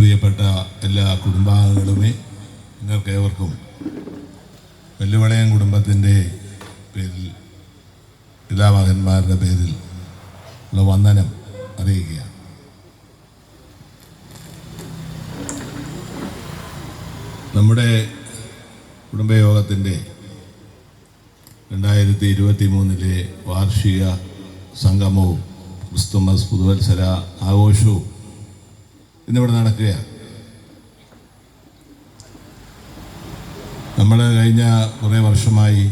പ്രിയപ്പെട്ട എല്ലാ കുടുംബാംഗങ്ങളുമേ നിങ്ങൾക്ക് ഏവർക്കും വെല്ലുവിളയം കുടുംബത്തിന്റെ പേരിൽ പിതാമഹന്മാരുടെ പേരിൽ ഉള്ള വന്ദനം അറിയിക്കുകയാണ്. നമ്മുടെ കുടുംബയോഗത്തിന്റെ രണ്ടായിരത്തി ഇരുപത്തി മൂന്നിലെ വാർഷിക സംഗമവും ക്രിസ്തുമസ് പുതുവത്സര ആഘോഷവും ഇന്നിവിടെ നടക്കുകയാണ് നമ്മൾ കഴിഞ്ഞ കുറേ വർഷമായി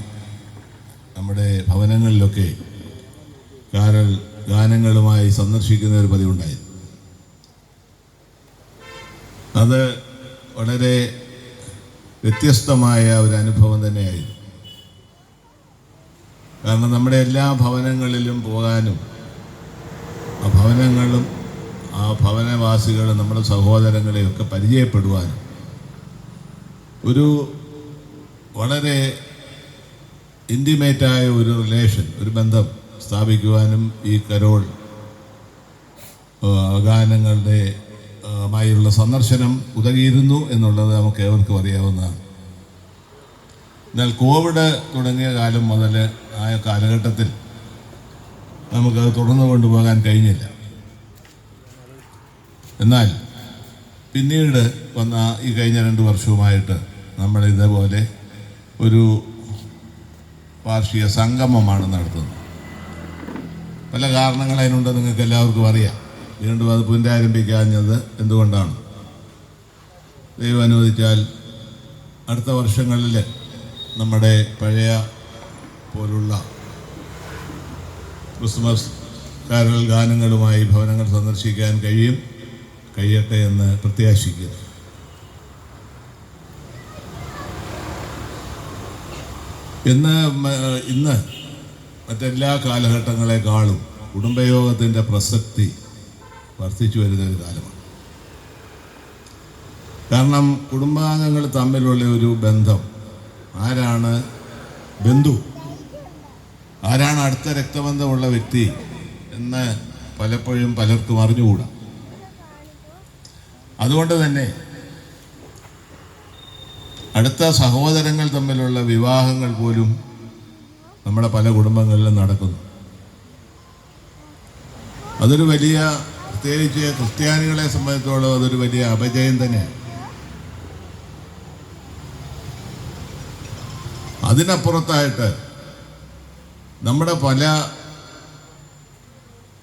നമ്മുടെ ഭവനങ്ങളിലൊക്കെ കാരൽ ഗാനങ്ങളുമായി സന്ദർശിക്കുന്ന ഒരു പതിവുണ്ടായിരുന്നു അത് വളരെ വ്യത്യസ്തമായ ഒരു അനുഭവം തന്നെയായിരുന്നു. കാരണം നമ്മുടെ എല്ലാ ഭവനങ്ങളിലും പോകാനും ആ ഭവനങ്ങളും ആ ഭവനവാസികൾ നമ്മുടെ സഹോദരങ്ങളെയൊക്കെ പരിചയപ്പെടുവാനും. ഒരു വളരെ ഇന്റിമേറ്റായ ഒരു റിലേഷൻ ഒരു ബന്ധം സ്ഥാപിക്കുവാനും ഈ കരോൾ ഗാനങ്ങളുടെ മായുള്ള സന്ദർശനം ഉതകിയിരുന്നു എന്നുള്ളത് നമുക്ക് ഏവർക്കും അറിയാവുന്നതാണ്. എന്നാൽ കോവിഡ് തുടങ്ങിയ കാലം മുതൽ ആയ കാലഘട്ടത്തിൽ നമുക്കത് തുടർന്നു കൊണ്ടുപോകാൻ കഴിഞ്ഞില്ല. എന്നാൽ പിന്നീട് വന്ന ഈ കഴിഞ്ഞ രണ്ട് വർഷവുമായിട്ട് നമ്മൾ ഇതേപോലെ ഒരു വാർഷിക സംഗമമാണ് നടത്തുന്നത്. പല കാരണങ്ങൾ അതിനുണ്ട് നിങ്ങൾക്ക് എല്ലാവർക്കും അറിയാം. വീണ്ടും അത് പുനരാരംഭിക്കാഞ്ഞത് എന്തുകൊണ്ടാണ്? ദൈവം അനുവദിച്ചാൽ അടുത്ത വർഷങ്ങളിൽ നമ്മുടെ പഴയ പോലുള്ള ക്രിസ്മസ് കാരൽ ഗാനങ്ങളുമായി ഭവനങ്ങൾ സന്ദർശിക്കാൻ കഴിയും. കഴിയട്ടെ എന്ന് പ്രത്യാശിക്കുന്നു. ഇന്ന് ഇന്ന് മറ്റെല്ലാ കാലഘട്ടങ്ങളെക്കാളും കുടുംബയോഗത്തിന്റെ പ്രസക്തി വർദ്ധിച്ചു വരുന്ന ഒരു കാലമാണ്. കാരണം കുടുംബാംഗങ്ങൾ തമ്മിലുള്ള ഒരു ബന്ധം ആരാണ്? ബന്ധു. ആരാണ് അടുത്ത രക്തബന്ധമുള്ള വ്യക്തി എന്ന് പലപ്പോഴും പലർക്കും അറിഞ്ഞുകൂടാ. അതുകൊണ്ട് തന്നെ അടുത്ത സഹോദരങ്ങൾ തമ്മിലുള്ള വിവാഹങ്ങൾ പോലും നമ്മുടെ പല കുടുംബങ്ങളിലും നടക്കുന്നു. അതൊരു വലിയ പ്രത്യേകിച്ച് ക്രിസ്ത്യാനികളെ സംബന്ധിച്ചോളം അതൊരു വലിയ അപജയം തന്നെയാണ്. അതിനപ്പുറത്തായിട്ട് നമ്മുടെ പല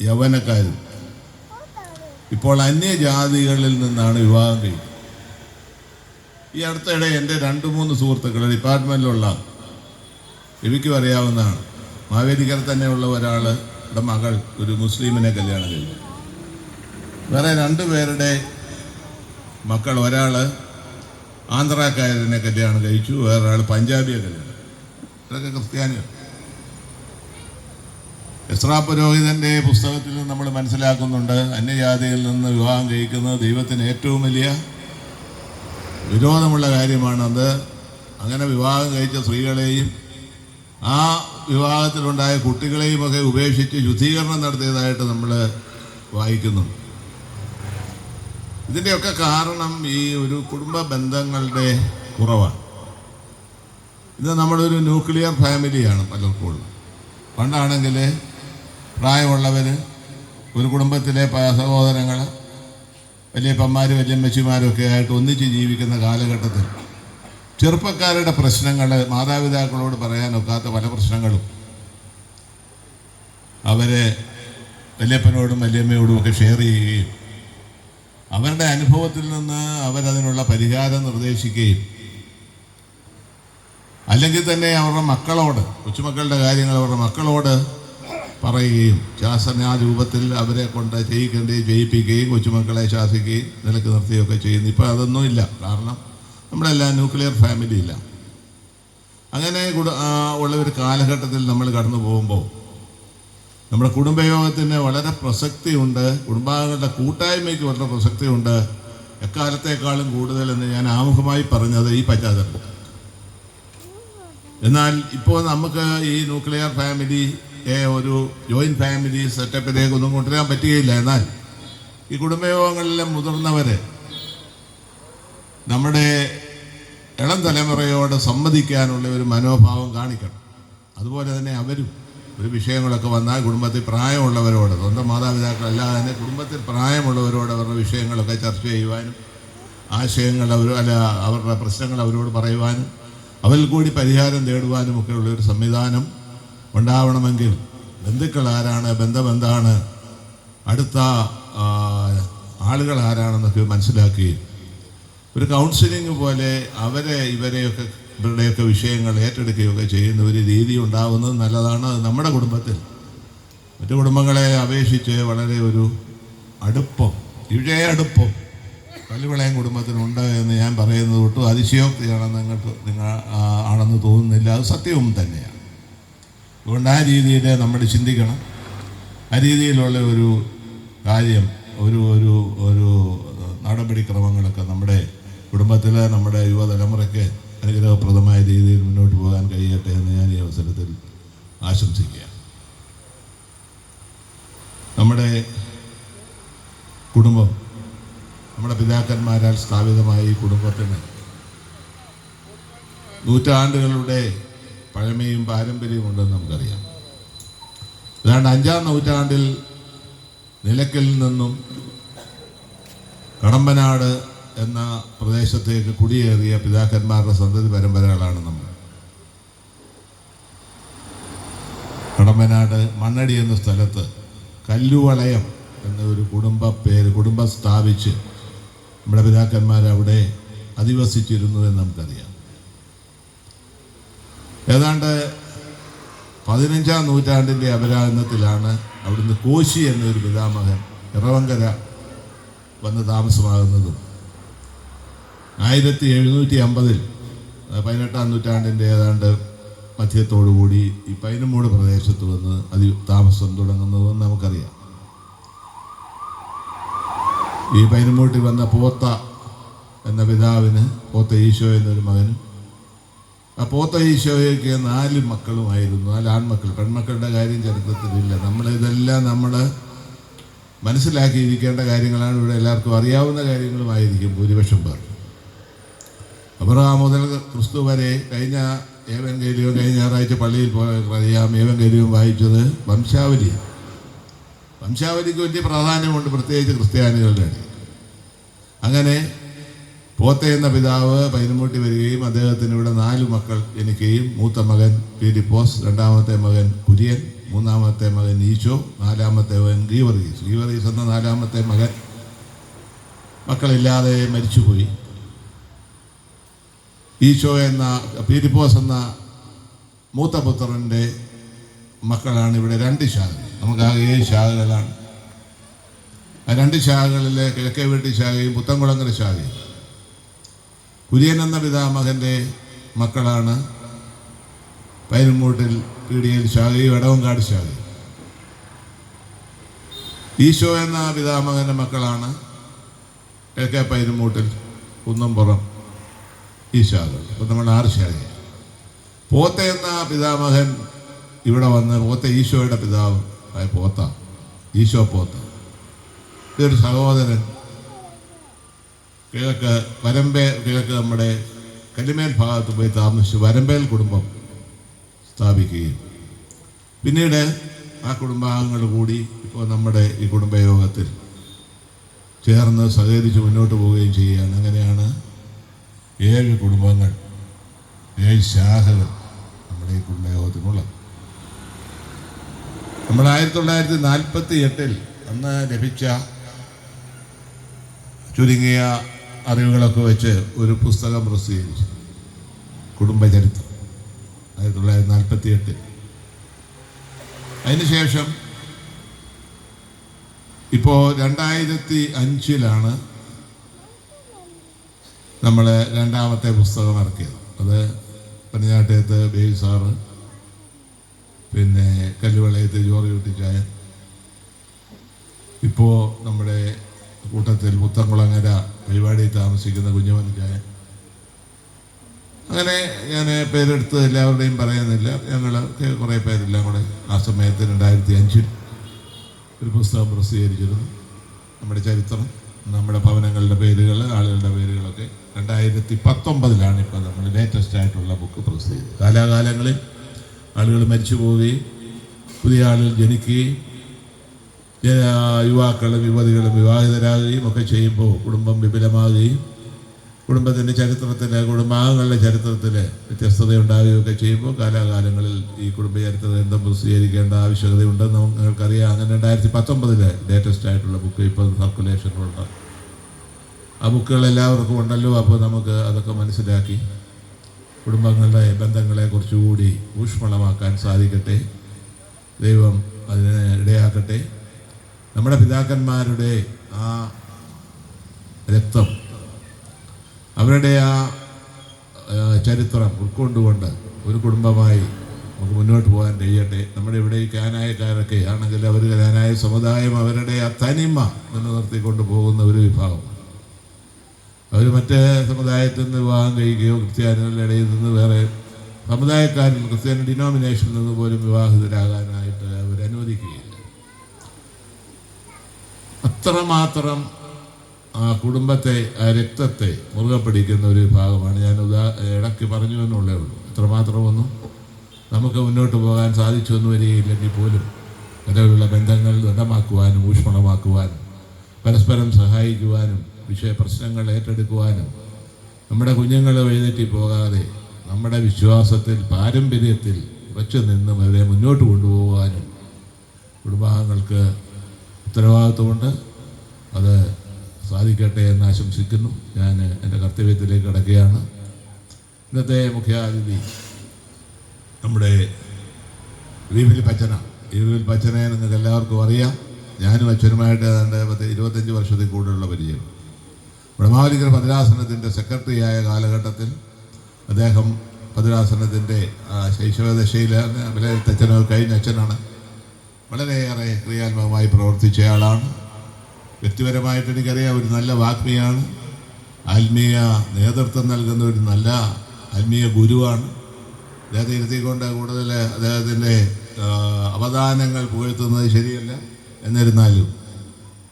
യൗവനക്കാരും ഇപ്പോൾ അന്യജാതികളിൽ നിന്നാണ് വിവാഹം കഴിക്കുന്നത്. ഈ അടുത്തിടെ എന്റെ രണ്ട് മൂന്ന് സുഹൃത്തുക്കൾ ഡിപ്പാർട്ട്മെന്റിലുള്ള എനിക്കും അറിയാവുന്നതാണ്. മാവേലിക്കര തന്നെയുള്ള ഒരാളുടെ മകൾ ഒരു മുസ്ലിമിനെ കല്യാണം കഴിച്ചു വേറെ രണ്ട് പേരുടെ മക്കൾ ഒരാൾ ആന്ധ്രാക്കാരനെ കല്യാണം കഴിച്ചു വേറൊരാൾ പഞ്ചാബിയെ കല്യാണം ഇതൊക്കെ ക്രിസ്ത്യാനികൾ. എസ്രാ പുരോഹിതന്റെ പുസ്തകത്തിൽ നമ്മൾ മനസ്സിലാക്കുന്നുണ്ട് അന്യജാതിയിൽ നിന്ന് വിവാഹം കഴിക്കുന്നത് ദൈവത്തിന് ഏറ്റവും വലിയ വിരോധമുള്ള കാര്യമാണത്. അങ്ങനെ വിവാഹം കഴിച്ച സ്ത്രീകളെയും ആ വിവാഹത്തിലുണ്ടായ കുട്ടികളെയും ഒക്കെ ഉപേക്ഷിച്ച് ശുദ്ധീകരണം നടത്തിയതായിട്ട് നമ്മൾ വായിക്കുന്നു. ഇതിന്റെയൊക്കെ കാരണം ഈ ഒരു കുടുംബ ബന്ധങ്ങളുടെ കുറവാണ്. ഇത് നമ്മളൊരു ന്യൂക്ലിയർ ഫാമിലിയാണ് പലർക്കും പണ്ടാണെങ്കിൽ പ്രായമുള്ളവർ ഒരു കുടുംബത്തിലെ സഹോദരങ്ങൾ വലിയപ്പന്മാർ വല്യമ്മച്ചിമാരും ഒക്കെ ആയിട്ട് ഒന്നിച്ച് ജീവിക്കുന്ന കാലഘട്ടത്തിൽ ചെറുപ്പക്കാരുടെ പ്രശ്നങ്ങൾ മാതാപിതാക്കളോട് പറയാനൊക്കാത്ത പല പ്രശ്നങ്ങളും. അവരെ വലിയപ്പനോടും വലിയമ്മയോടും ഒക്കെ ഷെയർ ചെയ്യുകയും അവരുടെ അനുഭവത്തിൽ നിന്ന് അവരതിനുള്ള പരിഹാരം നിർദ്ദേശിക്കുകയും അല്ലെങ്കിൽ തന്നെ അവരുടെ മക്കളോട് കൊച്ചുമക്കളുടെ കാര്യങ്ങൾ അവരുടെ മക്കളോട് പറയുകയും ശാസന രൂപത്തിൽ അവരെ കൊണ്ട് ചെയ്യിക്കേണ്ടത് ചെയ്യിപ്പിക്കുകയും കൊച്ചുമക്കളെ ശാസിക്കുകയും നിലയ്ക്ക് നിർത്തുകയൊക്കെ ചെയ്യുന്നു. ഇപ്പോൾ അതൊന്നും ഇല്ല. കാരണം നമ്മളെല്ലാം ന്യൂക്ലിയർ ഫാമിലി ഇല്ല. അങ്ങനെ ഉള്ള ഒരു കാലഘട്ടത്തിൽ നമ്മൾ കടന്നു പോകുമ്പോൾ നമ്മുടെ കുടുംബയോഗത്തിന് വളരെ പ്രസക്തിയുണ്ട്. കുടുംബാംഗങ്ങളുടെ കൂട്ടായ്മയ്ക്ക് വളരെ പ്രസക്തിയുണ്ട്. എക്കാലത്തേക്കാളും കൂടുതൽ എന്ന് ഞാൻ ആമുഖമായി പറഞ്ഞത് ഈ പശ്ചാത്തലം എന്നാൽ ഇപ്പോൾ നമുക്ക് ഈ ന്യൂക്ലിയർ ഫാമിലി ഒരു ജോയിന്റ് ഫാമിലി സെറ്റപ്പിലേക്ക് ഒന്നും കൊണ്ടുവരാൻ പറ്റുകയില്ല. എന്നാൽ ഈ കുടുംബയോഗങ്ങളിലെ മുതിർന്നവർ നമ്മുടെ ഇളം തലമുറയോട് സംവദിക്കാനുള്ള ഒരു മനോഭാവം കാണിക്കണം. അതുപോലെ തന്നെ അവരും ഒരു വിഷയങ്ങളൊക്കെ വന്നാൽ കുടുംബത്തിൽ പ്രായമുള്ളവരോട് സ്വന്തം മാതാപിതാക്കളല്ലാതെ തന്നെ കുടുംബത്തിൽ പ്രായമുള്ളവരോട് അവരുടെ വിഷയങ്ങളൊക്കെ ചർച്ച ചെയ്യുവാനും ആശയങ്ങൾ അവർ അല്ല അവരുടെ പ്രശ്നങ്ങൾ അവരോട് പറയുവാനും അവരിൽ കൂടി പരിഹാരം തേടുവാനും ഒക്കെയുള്ളൊരു സംവിധാനം ഉണ്ടാവണമെങ്കിൽ ബന്ധുക്കൾ ആരാണ് ബന്ധം എന്താണ് അടുത്ത ആളുകൾ ആരാണെന്നൊക്കെ മനസ്സിലാക്കി. ഒരു കൗൺസിലിംഗ് പോലെ അവരെ ഇവരെയൊക്കെ ഇവരുടെയൊക്കെ വിഷയങ്ങൾ ഏറ്റെടുക്കുകയൊക്കെ ചെയ്യുന്ന ഒരു രീതി ഉണ്ടാവുന്നത് നല്ലതാണ് നമ്മുടെ കുടുംബത്തിൽ. മറ്റു കുടുംബങ്ങളെ അപേക്ഷിച്ച് വളരെ ഒരു അടുപ്പം ഇഴയ അടുപ്പം കല്ലുവിളയം കുടുംബത്തിനുണ്ട് എന്ന് ഞാൻ പറയുന്നത് ഒട്ടും അതിശയോക്തിയാണെന്ന് നിങ്ങൾക്ക് നിങ്ങൾ ആണെന്ന് തോന്നുന്നില്ല. അത് സത്യവും തന്നെയാണ്. അതുകൊണ്ട് ആ രീതിയിൽ നമ്മൾ ചിന്തിക്കണം. ആ രീതിയിലുള്ള ഒരു കാര്യം ഒരു ഒരു ഒരു നടപടിക്രമങ്ങളൊക്കെ നമ്മുടെ കുടുംബത്തിലെ നമ്മുടെ യുവതലമുറയ്ക്ക് അനുഗ്രഹപ്രദമായ രീതിയിൽ മുന്നോട്ട് പോകാൻ കഴിയട്ടെ എന്ന് ഞാൻ ഈ അവസരത്തിൽ ആശംസിക്കുക നമ്മുടെ കുടുംബം നമ്മുടെ പിതാക്കന്മാരാൽ സ്ഥാപിതമായ ഈ കുടുംബത്തിന് നൂറ്റാണ്ടുകളുടെ പഴമയും പാരമ്പര്യവും ഉണ്ടെന്ന് നമുക്കറിയാം. ഏതാണ്ട് അഞ്ചാം നൂറ്റാണ്ടിൽ നിലയ്ക്കലിൽ നിന്നും കടമ്പനാട് എന്ന പ്രദേശത്തേക്ക് കുടിയേറിയ പിതാക്കന്മാരുടെ സന്തതി പരമ്പരകളാണ് നമ്മൾ. കടമ്പനാട് മണ്ണടി എന്ന സ്ഥലത്ത് കല്ലുവളയം എന്ന ഒരു കുടുംബ പേര് കുടുംബം സ്ഥാപിച്ച് നമ്മുടെ പിതാക്കന്മാർ അവിടെ അധിവസിച്ചിരുന്നു എന്ന് നമുക്കറിയാം. ഏതാണ്ട് പതിനഞ്ചാം നൂറ്റാണ്ടിന്റെ അപരാധനത്തിലാണ് അവിടുന്ന് കോശി എന്നൊരു പിതാമഹൻ ഇറവങ്കര വന്ന് താമസമാകുന്നതും. ആയിരത്തി എഴുന്നൂറ്റി അമ്പതിൽ പതിനെട്ടാം നൂറ്റാണ്ടിന്റെ ഏതാണ്ട് മധ്യത്തോടുകൂടി ഈ പൈനമൂട് പ്രദേശത്ത് വന്ന് അതി താമസം തുടങ്ങുന്നതെന്ന് നമുക്കറിയാം. ഈ പൈനമൂട്ടിൽ വന്ന പോത്ത എന്ന പിതാവിന് പോത്ത ഈശോ എന്നൊരു മകനും പോത്ത ഈശോയ്ക്ക് നാല് മക്കളുമായിരുന്നു നാല് ആൺമക്കൾ. പെൺമക്കളുടെ കാര്യം ചരിത്രത്തിലില്ല. നമ്മൾ ഇതെല്ലാം നമ്മൾ മനസ്സിലാക്കിയിരിക്കേണ്ട കാര്യങ്ങളാണ് ഇവിടെ എല്ലാവർക്കും അറിയാവുന്ന കാര്യങ്ങളുമായിരിക്കും ഭൂരിപക്ഷം പേർ. അബ്രഹാം മുതൽ ക്രിസ്തു വരെ കഴിഞ്ഞ ഏവൻഗേലിയോ കഴിഞ്ഞ ഞായറാഴ്ച പള്ളിയിൽ പോയാം ഏവൻ ഏവൻഗേലിയും വായിച്ചത് വംശാവലി. വംശാവലിക്ക് വലിയ പ്രാധാന്യമുണ്ട് പ്രത്യേകിച്ച് ക്രിസ്ത്യാനികളുടെ അങ്ങനെ പോത്ത എന്ന പിതാവ് പൈനമൂട്ടി വരികയും അദ്ദേഹത്തിന് ഇവിടെ നാല് മക്കൾ ജനിക്കുകയും മൂത്ത മകൻ പീലിപ്പോസ് രണ്ടാമത്തെ മകൻ കുര്യൻ മൂന്നാമത്തെ മകൻ ഈശോ നാലാമത്തെ മകൻ ഗീവറീസ് ഗീവറീസ് എന്ന നാലാമത്തെ മകൻ മക്കളില്ലാതെ മരിച്ചുപോയി. ഈശോ എന്ന പീരിപ്പോസ് എന്ന മൂത്ത പുത്രന്റെ മക്കളാണ് ഇവിടെ രണ്ട് ശാഖകൾ. നമുക്കാകെ ഏഴ് ശാഖകളാണ്. ആ രണ്ട് ശാഖകളിലെ കിഴക്കേ വീട്ടി ശാഖയും പുത്തൻകുളങ്ങര ശാഖയും. കുര്യൻ എന്ന പിതാമകന്റെ മക്കളാണ് പൈനമൂട്ടിൽ പീടിയയിൽ ശാഖയും ഇടവങ്കാട് ശാഖയും ഈശോ എന്ന പിതാമകന്റെ മക്കളാണ് കിഴക്കേ പൈനമൂട്ടിൽ കുന്നംപുറം ഈ ശാഖകൾ അപ്പം നമ്മൾ ആറ് ശാഖയാണ്. പോത്ത എന്ന പിതാമകൻ ഇവിടെ വന്ന് പോത്ത ഈശോയുടെ പിതാവ് ആയ പോത്ത ഈശോ പോത്ത. ഇതൊരു സഹോദരൻ കിഴക്ക് വരമ്പേ കിഴക്ക് നമ്മുടെ കരിമേൽ ഭാഗത്ത് പോയി താമസിച്ച് വരമ്പേൽ കുടുംബം സ്ഥാപിക്കുകയും. പിന്നീട് ആ കുടുംബാംഗങ്ങൾ കൂടി ഇപ്പോൾ നമ്മുടെ ഈ കുടുംബയോഗത്തിൽ ചേർന്ന് സഹകരിച്ച് മുന്നോട്ട് പോവുകയും ചെയ്യുകയാണ്. അങ്ങനെയാണ് ഏഴ് കുടുംബങ്ങൾ ഏഴ് ശാഖകൾ നമ്മുടെ ഈ കുടുംബയോഗത്തിനുള്ളത്. നമ്മൾ ആയിരത്തി തൊള്ളായിരത്തി നാൽപ്പത്തി എട്ടിൽ അന്ന് ലഭിച്ച ചുരുങ്ങിയ അറിവുകളൊക്കെ വെച്ച് ഒരു പുസ്തകം പ്രസിദ്ധീകരിച്ചു. കുടുംബചരിത്രം ആയിരത്തി തൊള്ളായിരത്തി നാൽപ്പത്തി എട്ടിൽ അതിനുശേഷം ഇപ്പോൾ രണ്ടായിരത്തി അഞ്ചിലാണ് നമ്മൾ രണ്ടാമത്തെ പുസ്തകം ഇറക്കിയത്. അത് പന്നിയാട്ടയത്ത് ബേബി സാറ് പിന്നെ കല്ലുവളയത്ത് ജോറി കുട്ടിച്ചായൻ ഇപ്പോൾ നമ്മുടെ കൂട്ടത്തിൽ മുത്തംകുളങ്ങര പരിപാടിയിൽ താമസിക്കുന്ന കുഞ്ഞുമനിക്കായ അങ്ങനെ ഞാൻ പേരെടുത്ത് എല്ലാവരുടെയും പറയുന്നില്ല. ഞങ്ങൾ കുറേ പേരെല്ലാം കൂടെ ആ സമയത്ത് രണ്ടായിരത്തി അഞ്ചിൽ ഒരു പുസ്തകം പ്രസിദ്ധീകരിച്ചിരുന്നു. നമ്മുടെ ചരിത്രം നമ്മുടെ ഭവനങ്ങളുടെ പേരുകൾ ആളുകളുടെ പേരുകളൊക്കെ രണ്ടായിരത്തി പത്തൊമ്പതിലാണ് ഇപ്പോൾ നമ്മൾ ലേറ്റസ്റ്റ് ആയിട്ടുള്ള ബുക്ക് പ്രസിദ്ധീകരിച്ചത്. കാലാകാലങ്ങളിൽ ആളുകൾ മരിച്ചു പോവുകയും പുതിയ ആളുകൾ ജനിക്കുകയും ജന- യുവാക്കളും യുവതികളും വിവാഹിതരാകുകയും ഒക്കെ ചെയ്യുമ്പോൾ കുടുംബം വിപുലമാകുകയും കുടുംബത്തിന്റെ ചരിത്രത്തിൽ കുടുംബാംഗങ്ങളുടെ ചരിത്രത്തിൽ വ്യത്യസ്തത ഉണ്ടാകുകയൊക്കെ ചെയ്യുമ്പോൾ കാലാകാലങ്ങളിൽ ഈ കുടുംബ ചരിത്ര ഗ്രന്ഥം പ്രസിദ്ധീകരിക്കേണ്ട ആവശ്യകതയുണ്ടെന്ന് നിങ്ങൾക്കറിയാം. അങ്ങനെ രണ്ടായിരത്തി പത്തൊമ്പതിലെ ലേറ്റസ്റ്റ് ആയിട്ടുള്ള ബുക്ക് ഇപ്പോൾ സർക്കുലേഷനിലുണ്ട് ആ ബുക്കുകൾ എല്ലാവർക്കും ഉണ്ടല്ലോ. അപ്പോൾ നമുക്ക് അതൊക്കെ മനസ്സിലാക്കി കുടുംബങ്ങളുടെ ബന്ധങ്ങളെ കുറച്ചുകൂടി ഊഷ്മളമാക്കാൻ സാധിക്കട്ടെ. ദൈവം അതിനെ ഇടയാക്കട്ടെ. നമ്മുടെ പിതാക്കന്മാരുടെ ആ രക്തം അവരുടെ ആ ചരിത്രം ഉൾക്കൊണ്ടുകൊണ്ട് ഒരു കുടുംബമായി നമുക്ക് മുന്നോട്ട് പോകാൻ കഴിയട്ടെ. നമ്മുടെ ഇവിടെ ഈ കാനായക്കാരൊക്കെ ആണെങ്കിൽ അവർ കാനായ സമുദായം അവരുടെ ആ തനിമ നിലനിർത്തിക്കൊണ്ട് പോകുന്ന ഒരു വിഭാഗം. അവർ മറ്റേ സമുദായത്തിൽ നിന്ന് വിവാഹം കഴിക്കുകയോ ക്രിസ്ത്യാനികളുടെ ഇടയിൽ നിന്ന് വേറെ സമുദായക്കാരിൽ ക്രിസ്ത്യാനി ഡിനോമിനേഷനിൽ നിന്ന് പോലും വിവാഹിതരാകാനായിട്ട് അവർ അനുവദിക്കുകയില്ല അത്രമാത്രം ആ കുടുംബത്തെ ആ രക്തത്തെ മുറുകെ പിടിക്കുന്ന ഒരു ഭാഗമാണ് ഞാൻ ഉദാ ഇടയ്ക്ക് പറഞ്ഞു എന്നുള്ളേ ഉള്ളൂ. അത്രമാത്രമൊന്നും നമുക്ക് മുന്നോട്ട് പോകാൻ സാധിച്ചു എന്ന് വരികയില്ലെങ്കിൽ പോലും നിലവിലുള്ള ബന്ധങ്ങൾ ദൃഢമാക്കുവാനും ഊഷ്മളമാക്കുവാനും പരസ്പരം സഹായിക്കുവാനും വിഷയ പ്രശ്നങ്ങൾ ഏറ്റെടുക്കുവാനും നമ്മുടെ കുഞ്ഞുങ്ങളെ വഴിതെറ്റി പോകാതെ നമ്മുടെ വിശ്വാസത്തിൽ പാരമ്പര്യത്തിൽ ഉറച്ചു നിന്നും അവരെ മുന്നോട്ട് കൊണ്ടുപോകാനും കുടുംബാംഗങ്ങൾക്ക് ഉത്തരവാദിത്വമുണ്ട്. അത് സാധിക്കട്ടെ എന്ന് ആശംസിക്കുന്നു. ഞാൻ എന്റെ കർത്തവ്യത്തിലേക്ക് കടക്കുകയാണ്. ഇന്നത്തെ മുഖ്യാതിഥി നമ്മുടെ വിവിൽ പച്ചന. വിവിൽ പച്ചനെ നിങ്ങൾക്ക് എല്ലാവർക്കും അറിയാം. ഞാനും അച്ഛനുമായിട്ട് എന്റെ പത്ത് ഇരുപത്തഞ്ച് വർഷത്തിൽ കൂടുതലുള്ള പരിചയം. ബ്രഹ്മാവലിക്കർ ഭദ്രാസനത്തിന്റെ സെക്രട്ടറിയായ കാലഘട്ടത്തിൽ അദ്ദേഹം ഭദ്രാസനത്തിന്റെ ശൈശവദശയിൽ വിലയിരുത്തച്ഛനോ കഴിഞ്ഞ അച്ഛനാണ്. വളരെയേറെ ക്രിയാത്മകമായി പ്രവർത്തിച്ചയാളാണ് വ്യക്തിപരമായിട്ട് എനിക്കറിയാം ഒരു നല്ല വാഗ്മിയാണ്. ആത്മീയ നേതൃത്വം നൽകുന്ന ഒരു നല്ല ആത്മീയ ഗുരുവാണ്. അദ്ദേഹത്തെ ഇരുത്തിക്കൊണ്ട് കൂടുതൽ അദ്ദേഹത്തിന്റെ അവദാനങ്ങൾ പുകഴ്ത്തുന്നത് ശരിയല്ല. എന്നിരുന്നാലും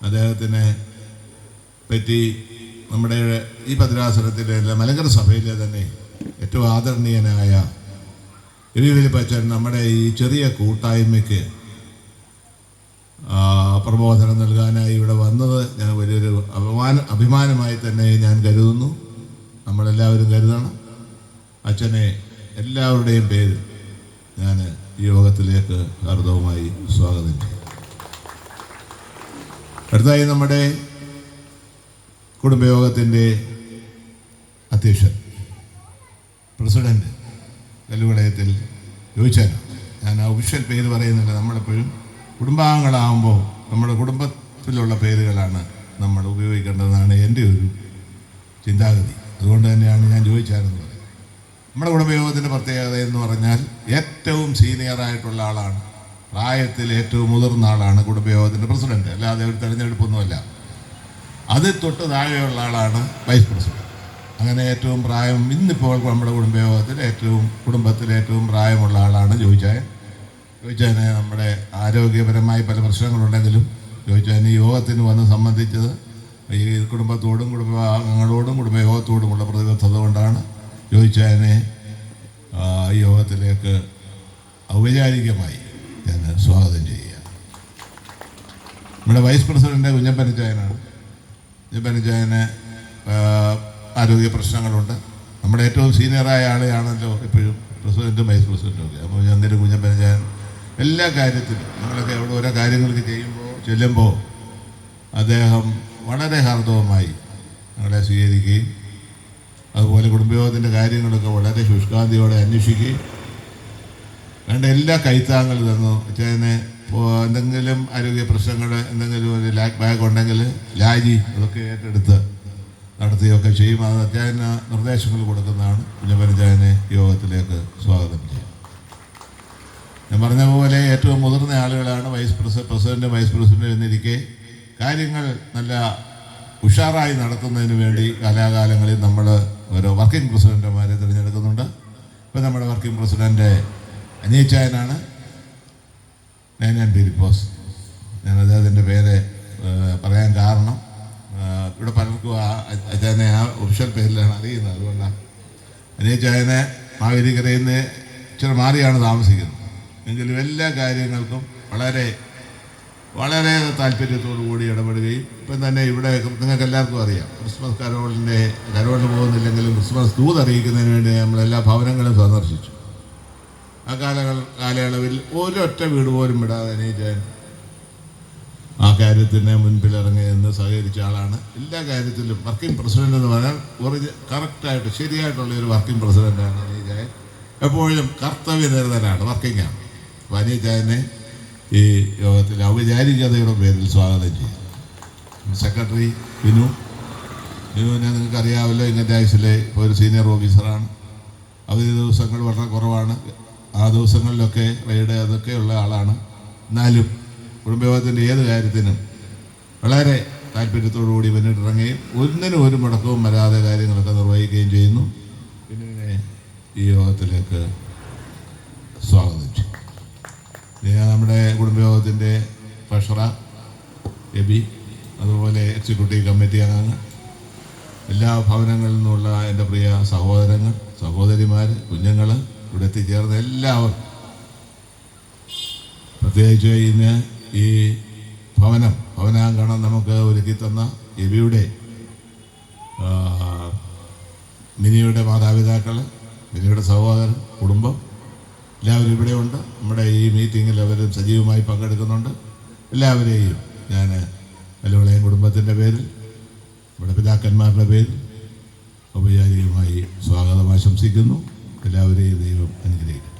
അദ്ദേഹത്തിനെ പറ്റി നമ്മുടെ ഈ ഭദ്രാസനത്തിലെ മലങ്കര സഭയിലെ തന്നെ ഏറ്റവും ആദരണീയനായ എവി പച്ചൻ നമ്മുടെ ഈ ചെറിയ കൂട്ടായ്മയ്ക്ക് പ്രബോധനം നൽകാനായി ഇവിടെ വന്നത് ഞാൻ വലിയൊരു അഭിമാന അഭിമാനമായി തന്നെ ഞാൻ കരുതുന്നു. നമ്മളെല്ലാവരും കരുതണം. അച്ഛനെ എല്ലാവരുടെയും പേര് ഞാൻ ഈ യോഗത്തിലേക്ക് ഹാർദവുമായി സ്വാഗതം ചെയ്യും അടുത്തായി നമ്മുടെ കുടുംബയോഗത്തിന്റെ അധ്യക്ഷൻ പ്രസിഡന്റ് കല്ലുവളയത്തിൽ ചോദിച്ചാലോ ഞാൻ ഒഫീഷ്യൽ പേര് പറയുന്നില്ല നമ്മളെപ്പോഴും കുടുംബാംഗങ്ങളാകുമ്പോൾ നമ്മുടെ കുടുംബത്തിലുള്ള പേരുകളാണ് നമ്മൾ ഉപയോഗിക്കേണ്ടതെന്നാണ് എന്റെ ഒരു ചിന്താഗതി. അതുകൊണ്ട് തന്നെയാണ് ഞാൻ ചോദിച്ചാലെന്ന് പറയുന്നത് നമ്മുടെ കുടുംബയോഗത്തിന്റെ പ്രത്യേകത എന്ന് പറഞ്ഞാൽ ഏറ്റവും സീനിയറായിട്ടുള്ള ആളാണ്. പ്രായത്തിൽ ഏറ്റവും മുതിർന്ന ആളാണ് കുടുംബയോഗത്തിന്റെ പ്രസിഡന്റ്. അല്ലാതെ ഒരു തെരഞ്ഞെടുപ്പൊന്നുമല്ല. അതിൽ തൊട്ട് താഴെയുള്ള ആളാണ് വൈസ് പ്രസിഡന്റ് അങ്ങനെ ഏറ്റവും പ്രായം ഇന്നിപ്പോൾ നമ്മുടെ കുടുംബയോഗത്തിൽ ഏറ്റവും കുടുംബത്തിൽ ഏറ്റവും പ്രായമുള്ള ആളാണ് ജോയിച്ചായൻ ജോയിച്ചായന് നമ്മുടെ ആരോഗ്യപരമായി പല പ്രശ്നങ്ങളുണ്ടെങ്കിലും ജോയിച്ചാന് യോഗത്തിന് വന്ന് സംബന്ധിച്ചത് ഈ കുടുംബത്തോടും കുടുംബാംഗങ്ങളോടും കുടുംബയോഗത്തോടുമുള്ള പ്രതിബദ്ധത കൊണ്ടാണ് ജോയിച്ചാനെ ഈ യോഗത്തിലേക്ക് ഔപചാരികമായി ഞാൻ സ്വാഗതം ചെയ്യുക നമ്മുടെ വൈസ് പ്രസിഡന്റ് കുഞ്ഞപ്പനച്ചായനാണ് കുഞ്ഞപ്പനച്ചായന് ആരോഗ്യ പ്രശ്നങ്ങളുണ്ട്. നമ്മുടെ ഏറ്റവും സീനിയറായ ആളെയാണല്ലോ എപ്പോഴും പ്രസിഡന്റും വൈസ് പ്രസിഡന്റും ഒക്കെ. അപ്പോൾ എന്തെങ്കിലും കുഞ്ഞപ്പനച്ചായൻ എല്ലാ കാര്യത്തിലും നമ്മളൊക്കെ അവിടെ ഓരോ കാര്യങ്ങൾക്ക് ചെയ്യുമ്പോൾ ചെല്ലുമ്പോൾ അദ്ദേഹം വളരെ ഹാർദവമായി ഞങ്ങളെ സ്വീകരിക്കുകയും അതുപോലെ കുടുംബയോഗത്തിന്റെ കാര്യങ്ങളൊക്കെ വളരെ ശുഷ്കാന്തിയോടെ അന്വേഷിക്കുകയും വേണ്ട എല്ലാ കൈത്താങ്ങളും തന്നു. അച്ഛനെ എന്തെങ്കിലും ആരോഗ്യ പ്രശ്നങ്ങൾ എന്തെങ്കിലും ഒരു ലാക്ക് ബാഗ് ഉണ്ടെങ്കിൽ ലാജി അതൊക്കെ ഏറ്റെടുത്ത് നടത്തുകയൊക്കെ ചെയ്യും. അത് അച്ഛന് നിർദ്ദേശങ്ങൾ കൊടുക്കുന്നതാണ്. കുഞ്ഞപ്പനച്ചായനെ യോഗത്തിലേക്ക് സ്വാഗതം ചെയ്യും ഞാൻ പറഞ്ഞ പോലെ ഏറ്റവും മുതിർന്ന ആളുകളാണ് vice president president vice president എന്നിരിക്കെ കാര്യങ്ങൾ നല്ല ഉഷാറായി നടത്തുന്നതിന് വേണ്ടി കാലാകാലങ്ങളിൽ നമ്മൾ ഓരോ വർക്കിംഗ് പ്രസിഡന്റുമാരെ തിരഞ്ഞെടുക്കുന്നുണ്ട്. ഇപ്പം നമ്മുടെ വർക്കിംഗ് പ്രസിഡന്റ് അനീച്ചായനാണ് ഞാൻ ബിരിപ്പോസ് ഞാൻ അദ്ദേഹത്തിന്റെ പേര് പറയാൻ കാരണം ഇവിടെ പലർക്കും ആ അച്ചായനെ ആ ഒഫീഷ്യൽ പേരിലാണ് അറിയുന്നത്. അതുകൊണ്ടാണ് അനിയച്ചായനെ മാവേലിക്കരയിൽ നിന്ന് ഇച്ചിരി മാറിയാണ് താമസിക്കുന്നത്. എങ്കിലും എല്ലാ കാര്യങ്ങൾക്കും വളരെ വളരെ താല്പര്യത്തോടു കൂടി ഇടപെടുകയും ഇപ്പം തന്നെ ഇവിടെ നിങ്ങൾക്ക് എല്ലാവർക്കും അറിയാം ക്രിസ്മസ് കരോളിന്റെ കരോളിന് പോകുന്നില്ലെങ്കിലും ക്രിസ്മസ് ദൂത് അറിയിക്കുന്നതിന് വേണ്ടി നമ്മൾ എല്ലാ ഭവനങ്ങളും സന്ദർശിച്ചു. ആ കാലങ്ങൾ കാലയളവിൽ ഒരൊറ്റ വീട് പോലും വിടാതെ എണീറ്റാൻ ആ കാര്യത്തിന് മുൻപിൽ ഇറങ്ങി നിന്ന് സഹകരിച്ച ആളാണ്. എല്ലാ കാര്യത്തിലും വർക്കിംഗ് പ്രസിഡന്റ് എന്ന് പറഞ്ഞാൽ ഒറിജി കറക്റ്റായിട്ട് ശരിയായിട്ടുള്ള ഒരു വർക്കിംഗ് പ്രസിഡന്റാണ് അനീജായൻ എപ്പോഴും കർത്തവ്യനിരതനാണ് വർക്കിംഗ് അപ്പോൾ ഈ യോഗത്തിൽ ഔപചാരികതയുടെ പേരിൽ സ്വാഗതം ചെയ്യും. സെക്രട്ടറി വിനു. വിനുവിനെ നിങ്ങൾക്ക് അറിയാമല്ലോ ഇന്നത്തെ ആയുസിലെ ഒരു സീനിയർ ഓഫീസറാണ്. അവധി ദിവസങ്ങൾ വളരെ കുറവാണ്. ആ ദിവസങ്ങളിലൊക്കെ റൈഡ് അതൊക്കെയുള്ള ആളാണ്. എന്നാലും കുടുംബയോഗത്തിന്റെ ഏത് കാര്യത്തിനും വളരെ താല്പര്യത്തോടു കൂടി മുന്നിട്ടിറങ്ങുകയും ഒന്നിനും ഒരു മുടക്കവും വരാതെ കാര്യങ്ങളൊക്കെ നിർവഹിക്കുകയും ചെയ്യുന്നു. പിന്നെ ഈ യോഗത്തിലേക്ക് സ്വാഗതം നമ്മുടെ കുടുംബയോഗത്തിന്റെ ട്രഷറ എബി അതുപോലെ എക്സിക്യൂട്ടീവ് കമ്മിറ്റി അംഗങ്ങൾ എല്ലാ ഭവനങ്ങളിൽ നിന്നുള്ള എന്റെ പ്രിയ സഹോദരങ്ങൾ സഹോദരിമാർ കുഞ്ഞുങ്ങൾ ഇവിടെ എത്തിച്ചേർന്ന എല്ലാവർക്കും പ്രത്യേകിച്ച് ഇന്ന് ഈ ഭവനം ഭവനാങ്കണം നമുക്ക് ഒരുക്കിത്തന്ന എബിയുടെ മിനിയുടെ മാതാപിതാക്കൾ മിനിയുടെ സഹോദരൻ കുടുംബം എല്ലാവരും ഇവിടെയുണ്ട് നമ്മുടെ ഈ മീറ്റിങ്ങിൽ അവരും സജീവമായി പങ്കെടുക്കുന്നുണ്ട്. എല്ലാവരെയും ഞാൻ വെല്ലുവിളയും കുടുംബത്തിന്റെ പേരിൽ ഇവിടെ പിതാക്കന്മാരുടെ പേരിൽ ഔപചാരികമായി സ്വാഗതം ആശംസിക്കുന്നു. എല്ലാവരെയും ദൈവം അനുഗ്രഹിക്കും